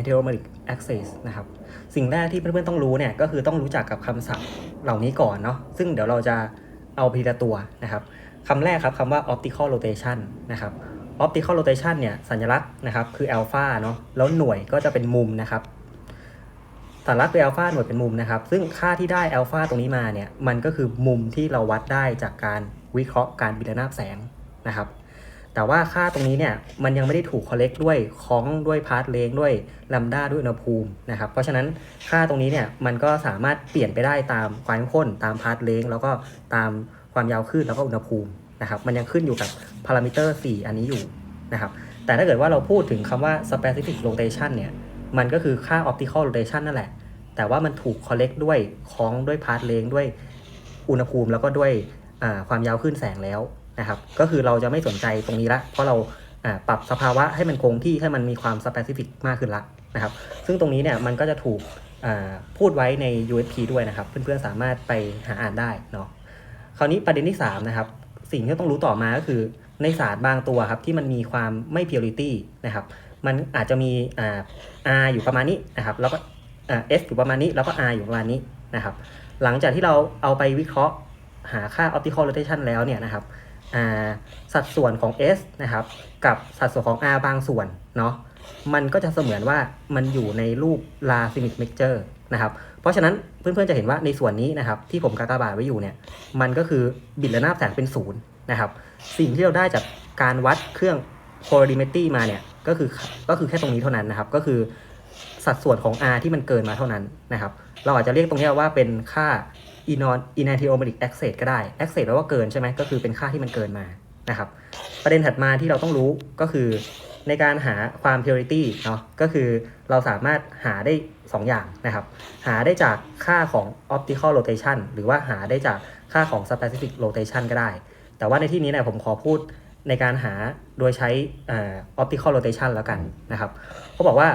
antinomeric access นะครับ สิ่งแรกที่เพื่อนๆต้องรู้เนี่ยก็คือต้องรู้จักกับคำศัพท์เหล่านี้ก่อนเนาะ ซึ่งเดี๋ยวเราจะเอาพีละตัวนะครับคำแรกครับคำว่า optical rotation นะครับ optical rotation เนี่ยสัญลักษณ์นะครับคือ alpha เนาะ แล้วหน่วยก็จะเป็นมุมนะครับสัญลักษณ์คือ alpha หน่วยเป็นมุมนะครับ ซึ่งค่าที่ได้ alpha ตรงนี้มาเนี่ย มันก็คือมุมที่เราวัดได้จากการวิเคราะห์การบิดระนาบแสงนะครับ แต่ว่าค่าตรงนี้เนี่ยมันยังไม่ได้ถูกคอลเลกด้วยค้องด้วยพาร์ทเลงด้วยลำด้าด้วยอุณหภูมินะครับเพราะฉะนั้นค่าตรงนี้เนี่ยมันก็สามารถเปลี่ยนไปได้ตามความเข้มข้นตามพาร์ทเลงแล้วก็ตามความยาวคลื่นแล้วก็อุณหภูมินะครับมันยังขึ้นอยู่กับพารามิเตอร์ 4 อันนี้อยู่นะครับแต่ถ้าเกิดว่าเราพูดถึงคำว่า specific rotation เนี่ยมันก็คือค่า optical rotation นั่นแหละ แต่ว่ามันถูกคอลเลกด้วยค้องด้วยพาร์ทเลงด้วยอุณหภูมิแล้วก็ด้วยความยาวคลื่นแสงแล้ว นะครับ ก็คือเราจะไม่สนใจตรงนี้ละ เพราะเราปรับสภาวะให้มันคงที่ให้มันมีความสเปซิฟิกมากขึ้นละนะครับ ซึ่งตรงนี้เนี่ยมันก็จะถูกพูดไว้ใน USP ด้วยนะครับ เพื่อนๆสามารถไปหาอ่านได้เนาะ คราวนี้ประเด็นที่ 3 นะครับ สิ่งที่ต้องรู้ต่อมาก็คือในศาสารบางตัวครับที่มันมีความไม่ purity นะครับ มันอาจจะมีอ่า R อยู่ประมาณนี้นะครับ แล้วก็อ่า S อยู่ประมาณนี้ แล้วก็ R อยู่ประมาณนี้นะครับ หลังจากที่เราเอาไปวิเคราะห์หาค่า optical rotation แล้วเนี่ยนะครับ สัดส่วนของ S นะครับ กับสัดส่วนของ R บางส่วนเนาะมันก็จะเสมือนว่ามันอยู่ในรูป Racemic mixture นะครับ เพราะฉะนั้นเพื่อนๆจะเห็นว่าในส่วนนี้นะครับ ที่ผมกากบาทไว้อยู่เนี่ย มันก็คือบิดระนาบแสงเป็นศูนย์นะครับ สิ่งที่เราได้จากการวัดเครื่อง polarimetry มาเนี่ยก็คือก็คือแค่ตรงนี้เท่านั้นนะครับ ก็คือสัดส่วนของ R ที่มันเกินมาเท่านั้นนะครับ เราอาจจะเรียกตรงนี้ว่าเป็นค่า inon enantiomeric access ก็ได้ access แปลว่าเกินใช่ไหมก็คือเป็นค่าที่มันเกินมานะครับ ประเด็นถัดมาที่เราต้องรู้ก็คือในการหาความ purity เนาะก็คือเราสามารถหาได้ 2 อย่างนะครับ หาได้จากค่าของ optical rotation หรือว่าหาได้จากค่าของ specific rotation ก็ได้ แต่ว่าในที่นี้เนี่ยผมขอพูดในการหาโดยใช้อ่า optical rotation แล้วกันนะครับเขาบอกว่า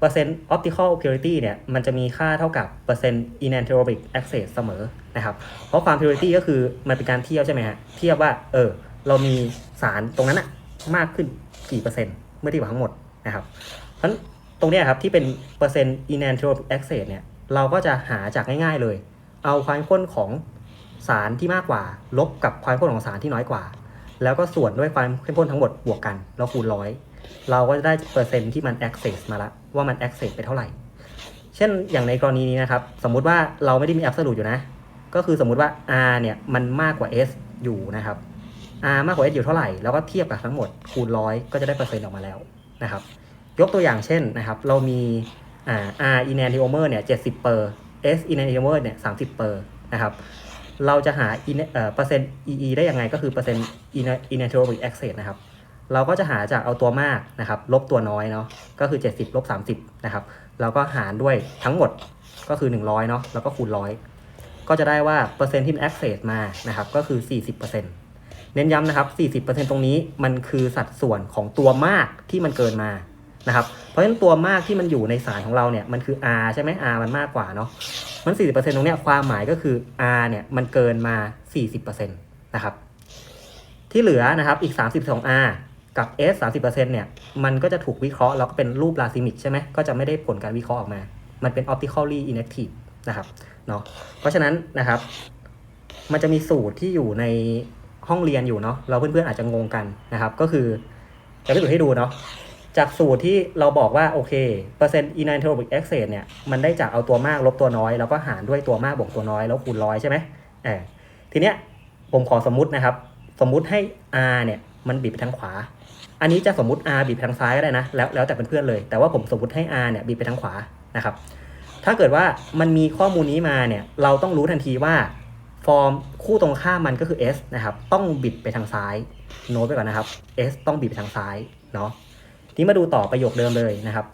เปอร์เซ็นต์ optical purity เนี่ยมันจะมีค่าเท่ากับเปอร์เซ็นต์ enantiomeric access เสมอนะครับ เพราะความ purity ก็คือมันเป็นการเทียบใช่ไหมฮะ เทียบว่าเออเรามีสารตรงนั้นอะมากขึ้นกี่เปอร์เซ็นต์เมื่อเทียบกับทั้งหมดนะครับ เพราะฉะนั้นตรงนี้ครับที่เป็นเปอร์เซ็นต์ enantiomeric access เนี่ยเราก็จะหาจากง่ายๆเลย เอาความเข้มข้นของสารที่มากกว่า ลบกับความเข้มข้นของสารที่น้อยกว่า แล้วก็ส่วนด้วยความเข้มข้นทั้งหมดบวกกันแล้วคูณร้อย เราก็จะได้เปอร์เซ็นต์ที่มัน access มาละว่ามัน access ไปเท่าไหร่ เช่นอย่างในกรณีนี้นะครับ สมมุติว่าเราไม่ได้มี absolute อยู่นะ ก็คือสมมุติว่า r เนี่ยมันมากกว่า s อยู่นะครับ r มากกว่า s อยู่เท่าไหร่ แล้วก็เทียบกับทั้งหมดคูณร้อยก็จะได้เปอร์เซ็นต์ออกมาแล้วนะครับ ยกตัวอย่างเช่นนะครับ เรามีอ่า r enantiomer เนี่ย70เปอร์ s enantiomer เนี่ย30เปอร์นะครับเราจะหาเปอร์เซ็นต์ ee ได้ยังไงก็คือเปอร์เซ็นต์ ena- enantiomeric access นะครับ เราก็จะหาจากเอาตัวมากนะครับลบตัวน้อยเนาะก็คือ 70ลบ30นะครับแล้วก็หารด้วยทั้งหมดก็คือ 100เนาะแล้วก็คูณร้อยก็จะได้ว่าเปอร์เซ็นต์ที่มัน access มานะครับก็คือ 40%เน้นย้ำนะครับ 40%ตรงนี้มันคือสัดส่วนของตัวมากที่มันเกินมานะครับเพราะฉะนั้นตัวมากที่มันอยู่ในสารของเราเนี่ยมันคือ R ใช่ไหม R มันมากกว่าเนาะมัน 40%ตรงเนี้ยความหมายก็คือ R เนี่ยมันเกินมา 40%นะครับที่เหลือนะครับอีก 32R กับ S 30%เนี่ย มันก็จะถูกวิเคราะห์แล้วก็เป็นรูปลาซิมิกใช่ไหมก็จะไม่ได้ผลการวิเคราะห์ออกมา มันเป็น optically inactive นะครับเนาะเพราะฉะนั้นนะครับ มันจะมีสูตรที่อยู่ในห้องเรียนอยู่เนาะเราเพื่อนๆอาจจะงงกันนะครับ ก็คือจะพิสูจน์ให้ดูเนาะจากสูตรที่เราบอกว่า โอเคเปอร์เซ็นต์ enantiomeric access เนี่ย มันได้จากเอาตัวมากลบตัวน้อย แล้วก็หารด้วยตัวมากบวกตัวน้อยแล้วคูณร้อยใช่ไหมเออทีเนี้ยผมขอสมมุตินะครับ สมมุติให้ r เนี่ย มันบีบไปทางขวา อันนี้จะสมมติ r บีบไปทางซ้ายก็ได้นะ แล้วแล้วแต่เพื่อนๆเลย แต่ว่าผมสมมติให้ r เนี่ยบีบไปทางขวานะครับ ถ้าเกิดว่ามันมีข้อมูลนี้มาเนี่ย เราต้องรู้ทันทีว่าฟอร์มคู่ตรงข้ามมันก็คือ s นะครับ ต้องบิดไปทางซ้าย โน้ตไปก่อนนะครับ s ต้องบิดไปทางซ้ายเนาะ ทีนี้มาดูต่อประโยคเดิมเลยนะครับ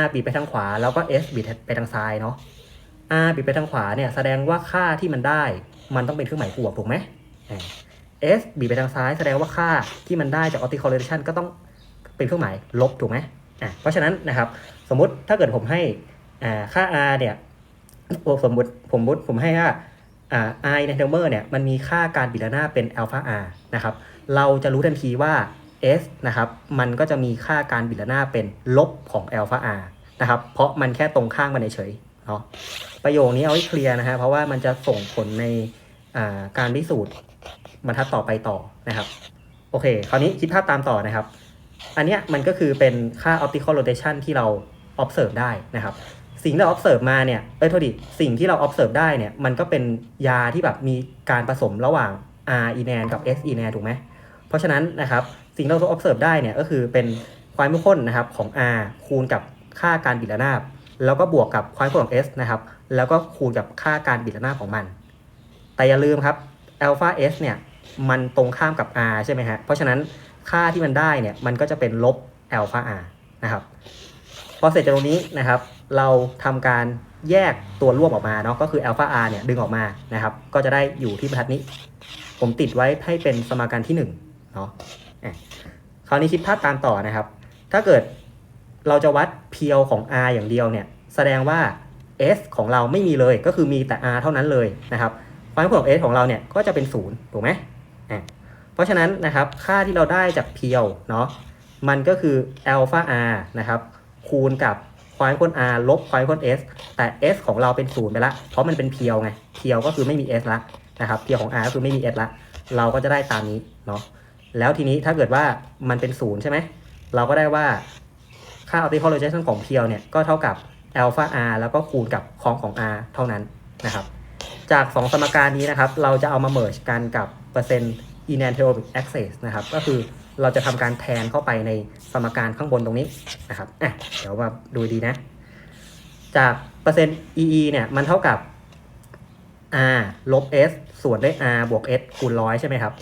r บีบไปทางขวา แล้วก็ s บีบไปทางซ้ายเนาะ r บีบไปทางขวาเนี่ยแสดงว่าค่าที่มันได้ มันต้องเป็นเครื่องหมายบวกถูกไหม s บีบไปทางซ้ายแสดงว่าค่าที่มันได้จาก optical rotation ก็ต้องเป็นเครื่องหมายลบถูกไหมอะเพราะฉะนั้นนะครับสมมติถ้าเกิดผมให้อ่าค่า r เนี่ยโอ้สมมติผมมุติผมให้ว่าอ่า i ในเทอร์เมอร์เนี่ยมันมีค่าการบิดระนาเป็น alpha r นะครับเราจะรู้ทันทีว่า S นะครับมันก็จะมีค่าการบิดระนาเป็นลบของ alpha r นะครับเพราะมันแค่ตรงข้างมันเฉยเนาะประโยคนี้เอาไว้เคลียร์นะฮะเพราะว่ามันจะส่งผลในการพิสูจน์ บรรทัดต่อไปต่อนะครับ โอเค คราวนี้คิดภาพตามต่อนะครับ อันเนี้ยมันก็คือเป็นค่า optical rotation ที่เรา observe ได้นะครับ สิ่งที่เรา observe มาเนี่ย เอ้ยโทษดิสิ่งที่เรา observe ได้เนี่ย มันก็เป็นยาที่แบบมีการผสมระหว่าง R enan กับ S enan ถูกไหม เพราะฉะนั้นนะครับ สิ่งที่เรา observe ได้เนี่ยก็คือเป็นความเข้มข้นนะครับของ R คูณกับค่าการบิดระนาบ แล้วก็บวกกับความเข้มข้นของ S นะครับ แล้วก็คูณกับค่าการบิดระนาบของมัน แต่อย่าลืมครับ alpha S เนี่ย มันตรงข้ามกับ R ใช่ไหมฮะ เพราะฉะนั้นค่าที่มันได้เนี่ยมันก็จะเป็นลบ alpha R นะครับ พอเสร็จจากตรงนี้นะครับ เราทำการแยกตัวร่วมออกมาเนาะก็คือ alpha R เนี่ยดึงออกมานะครับ ก็จะได้อยู่ที่บรรทัดนี้ ผมติดไว้ให้เป็นสมการที่1เนาะคราวนี้คิดภาพตามต่อนะครับ ถ้าเกิดเราจะวัดเพียวของ R อย่างเดียวเนี่ย แสดงว่า S ของเราไม่มีเลยก็คือมีแต่ R เท่านั้นเลยนะครับความผลของ S ของเราเนี่ยก็จะเป็น0ถูกไหม เพราะฉะนั้นนะครับค่าที่เราได้จากเพียวเนาะมันก็คือ alpha r นะครับคูณกับควายพ้น r ลบควายพ้น s แต่ s ของเราเป็นศูนย์ไปละเพราะมันเป็นเพียวไงเพียวก็คือไม่มี s ละนะครับเพียวของ r ก็คือไม่มี s ละเราก็จะได้ตามนี้เนาะแล้วทีนี้ถ้าเกิดว่ามันเป็นศูนย์ใช่ไหมเราก็ได้ว่าค่า optical rotation ของเพียวเนี่ยก็เท่ากับ alpha r แล้วก็คูณกับคองของ r เท่านั้นนะครับ จาก 2 สมการนี้นะครับ เราจะเอามา merge กันกับ ปอร์เซ็นต์ enantiodic access นะครับ ก็คือเราจะทำการแทนเข้าไปในสมการข้างบนตรงนี้นะครับอะเดี๋ยวมาดูดีนะ จากเปอร์เซ็นต์ EE เนี่ย มันเท่ากับ R ลบ S ส่วนด้วย R บวก S คูณร้อยใช่ไหมครับ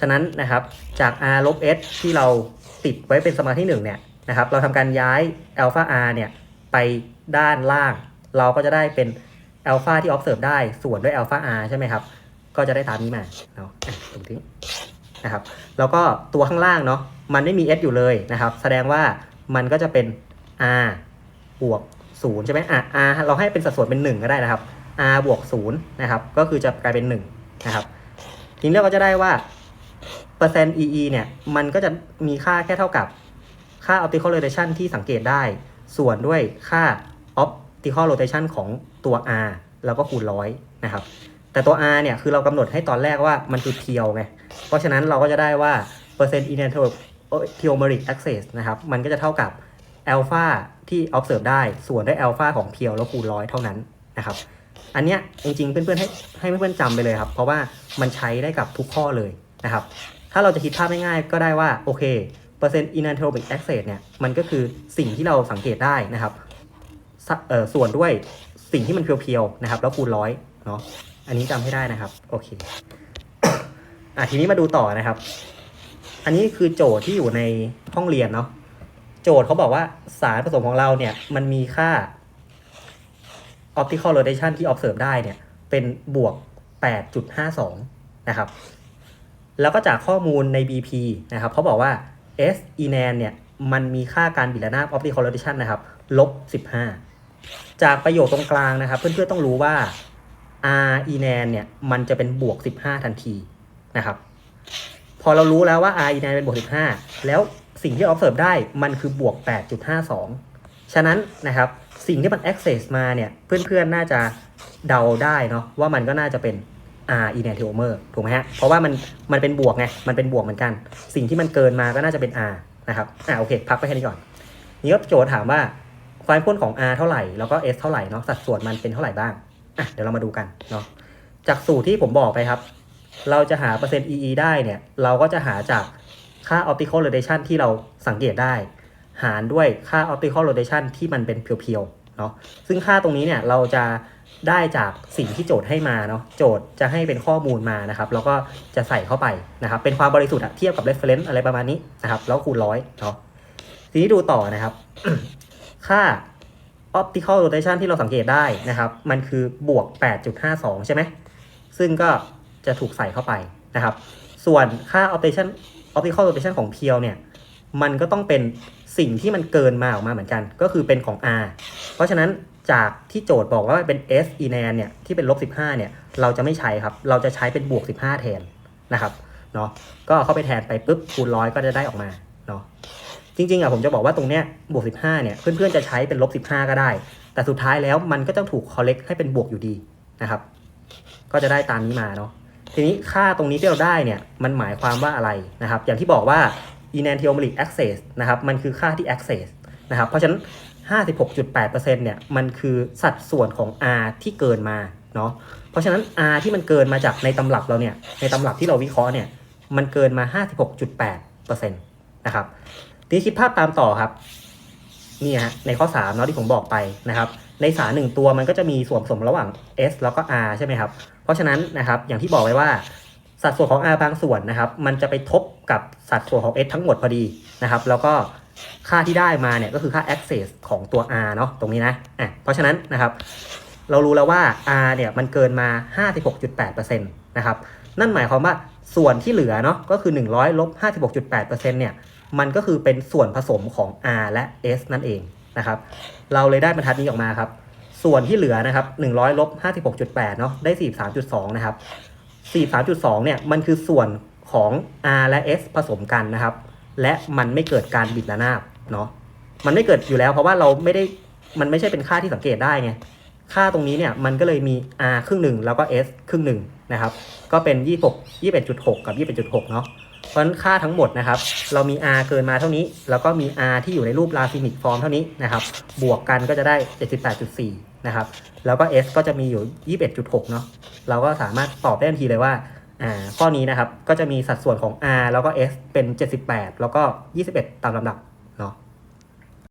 ฉะนั้นนะครับจาก R ลบ S ที่เราติดไว้เป็นสมการที่1เนี่ยนะครับ เราทำการย้าย alpha R เนี่ยไปด้านล่าง เราก็จะได้เป็น alpha ที่ observe ได้ส่วนด้วย alpha R ใช่ไหมครับ ก็จะได้ตามนี้มาเนาะตรงนี้นะครับแล้วก็ตัวข้างล่างเนาะมันไม่มี s อยู่เลยนะครับ แสดงว่ามันก็จะเป็น r บวก0ใช่ไหมอะ r เราให้เป็นสัดส่วนเป็น 1 ก็ได้นะครับ r บวก0นะครับก็คือจะกลายเป็น1นะครับทีนี้เราก็จะได้ว่าเปอร์เซ็นต์ EE เนี่ยมันก็จะมีค่าแค่เท่ากับค่า optical rotation ที่สังเกตได้ ส่วนด้วยค่า optical rotation ของตัว r แล้วก็คูณร้อยนะครับ แต่ตัว r เนี่ยคือเรากำหนดให้ตอนแรกว่ามันคือเพียวไง เพราะฉะนั้นเราก็จะได้ว่าเปอร์เซ็นต์ enantiomeric access นะครับ มันก็จะเท่ากับ alpha ที่ observe ได้ส่วนด้วย alpha ของเพียวแล้วคูณร้อยเท่านั้นนะครับ อันเนี้ยจริงๆเพื่อนๆให้ให้เพื่อนๆจำไปเลยครับ เพราะว่ามันใช้ได้กับทุกข้อเลยนะครับ ถ้าเราจะคิดภาพง่ายๆก็ได้ว่าโอเคเปอร์เซ็นต์ enantiomeric access เนี่ยมันก็คือสิ่งที่เราสังเกตได้นะครับสเอ่อส่วนด้วยสิ่งที่มันเพียวๆนะครับแล้วคูณร้อย เนาะอันนี้จำให้ได้นะครับ โอเคอะทีนี้มาดูต่อนะครับ อันนี้คือโจทย์ที่อยู่ในห้องเรียนเนาะโจทย์เขาบอกว่าสารผสมของเราเนี่ยมันมีค่า optical rotation ที่ observe ได้เนี่ย เป็นบวก 8.52 นะครับ แล้วก็จากข้อมูลใน BP นะครับเขาบอกว่า S enan เนี่ย มันมีค่าการบิดระนาบ optical rotation นะครับลบ 15 จากประโยคตรงกลางนะครับ เพื่อนๆต้องรู้ว่า R enan เนี่ยมันจะเป็นบวก 15 ทันทีนะครับ พอเรารู้แล้วว่า R enan เป็นบวก 15 แล้วสิ่งที่ observe ได้มันคือบวก 8.52 ฉะนั้นนะครับสิ่งที่มัน access มาเนี่ยเพื่อนๆน่าจะเดาได้เนาะว่ามันก็น่าจะเป็น R enantiomer ถูกไหมฮะ เพราะว่ามันมันเป็นบวกไง มันเป็นบวกเหมือนกัน สิ่งที่มันเกินมาก็น่าจะเป็น R นะครับ อ่าโอเค พักไปแค่นี้ก่อน นี่ก็โจทย์ถามว่าความพ่นของ R เท่าไหร่ แล้วก็ S เท่าไหร่เนาะ สัดส่วนมันเป็นเท่าไหร่บ้าง อะเดี๋ยวเรามาดูกันเนาะจากสูตรที่ผมบอกไปครับ เราจะหาเปอร์เซ็นต์ EE ได้เนี่ย เราก็จะหาจากค่า optical rotation ที่เราสังเกตได้ หารด้วยค่า optical rotation ที่มันเป็นเพียวๆเนาะซึ่งค่าตรงนี้เนี่ยเราจะได้จากสิ่งที่โจทย์ให้มาเนาะโจทย์จะให้เป็นข้อมูลมานะครับ แล้วก็จะใส่เข้าไปนะครับ เป็นความบริสุทธิ์เทียบกับ reference อะไรประมาณนี้นะครับ แล้วคูณร้อยเนาะทีนี้ดูต่อนะครับ ค่า optical rotation ที่เราสังเกตได้นะครับ มันคือบวก 8.52 ใช่ไหม ซึ่งก็จะถูกใส่เข้าไปนะครับ ส่วนค่า optation optical rotation ของเพียวเนี่ย มันก็ต้องเป็นสิ่งที่มันเกินมาออกมาเหมือนกัน ก็คือเป็นของ R เพราะฉะนั้นจากที่โจทย์บอกว่าเป็น S enan เนี่ย ที่เป็นลบ 15 เนี่ย เราจะไม่ใช้ครับ เราจะใช้เป็นบวก 15 แทนนะครับ เนาะก็เอาเข้าไปแทนไปปุ๊บคูณร้อยก็จะได้ออกมา เนาะ จริงๆอะผมจะบอกว่าตรงเนี้ยบวก 15 เนี่ยเพื่อนๆจะใช้เป็นลบ 15 ก็ได้ แต่สุดท้ายแล้วมันก็ต้องถูก collect ให้เป็นบวกอยู่ดีนะครับ ก็จะได้ตามนี้มาเนาะทีนี้ค่าตรงนี้ที่เราได้เนี่ยมันหมายความว่าอะไรนะครับ อย่างที่บอกว่า enantiomeric access นะครับมันคือค่าที่ access นะครับเพราะฉะนั้น 56.8%เนี่ยมันคือสัดส่วนของ R ที่เกินมาเนาะเพราะฉะนั้น R ที่มันเกินมาจากในตำรับเราเนี่ยในตำรับที่เราวิเคราะห์เนี่ยมันเกินมา 56.8%นะครับ ทีนี้คิดภาพตามต่อครับนี่ฮะในข้อ3เนาะที่ผมบอกไปนะครับ ในสารหนึ่งตัวมันก็จะมีส่วนผสมระหว่าง S แล้วก็ R ใช่ไหมครับ เพราะฉะนั้นนะครับอย่างที่บอกไว้ว่าสัดส่วนของ R บางส่วนนะครับ มันจะไปทบกับสัดส่วนของ S ทั้งหมดพอดีนะครับ แล้วก็ค่าที่ได้มาเนี่ยก็คือค่า access ของตัว R เนาะตรงนี้นะอะเพราะฉะนั้นนะครับ เรารู้แล้วว่า R เนี่ยมันเกินมา 56.8%นะครับ นั่นหมายความว่าส่วนที่เหลือเนาะก็คือ 100ลบ56.8%เนี่ย มันก็คือเป็นส่วนผสมของ R และ S นั่นเองนะครับ เราเลยได้บรรทัดนี้ออกมาครับ ส่วนที่เหลือนะครับ100ลบ56.8เนาะได้ 43.2 นะครับ 43.2 เนี่ยมันคือส่วนของ R และ S ผสมกันนะครับ และมันไม่เกิดการบิดระนาบเนาะมันไม่เกิดอยู่แล้วเพราะว่าเราไม่ได้มันไม่ใช่เป็นค่าที่สังเกตได้ไง ค่าตรงนี้เนี่ยมันก็เลยมี R ครึ่งหนึ่งแล้วก็ S ครึ่งหนึ่งนะครับก็เป็น 26 21.6 กับ 21.6 เนาะเพราะฉะนั้นค่าทั้งหมดนะครับ เรามี r เกินมาเท่านี้ แล้วก็มี r ที่อยู่ในรูปลาฟินิกฟอร์มเท่านี้นะครับ บวกกันก็จะได้ 78.4 นะครับ แล้วก็ s ก็จะมีอยู่ 21.6 เนาะเราก็สามารถตอบได้ทันทีเลยว่าอ่าข้อนี้นะครับก็จะมีสัดส่วนของ r แล้วก็ s เป็น 78 แล้วก็ 21 ตามลำดับ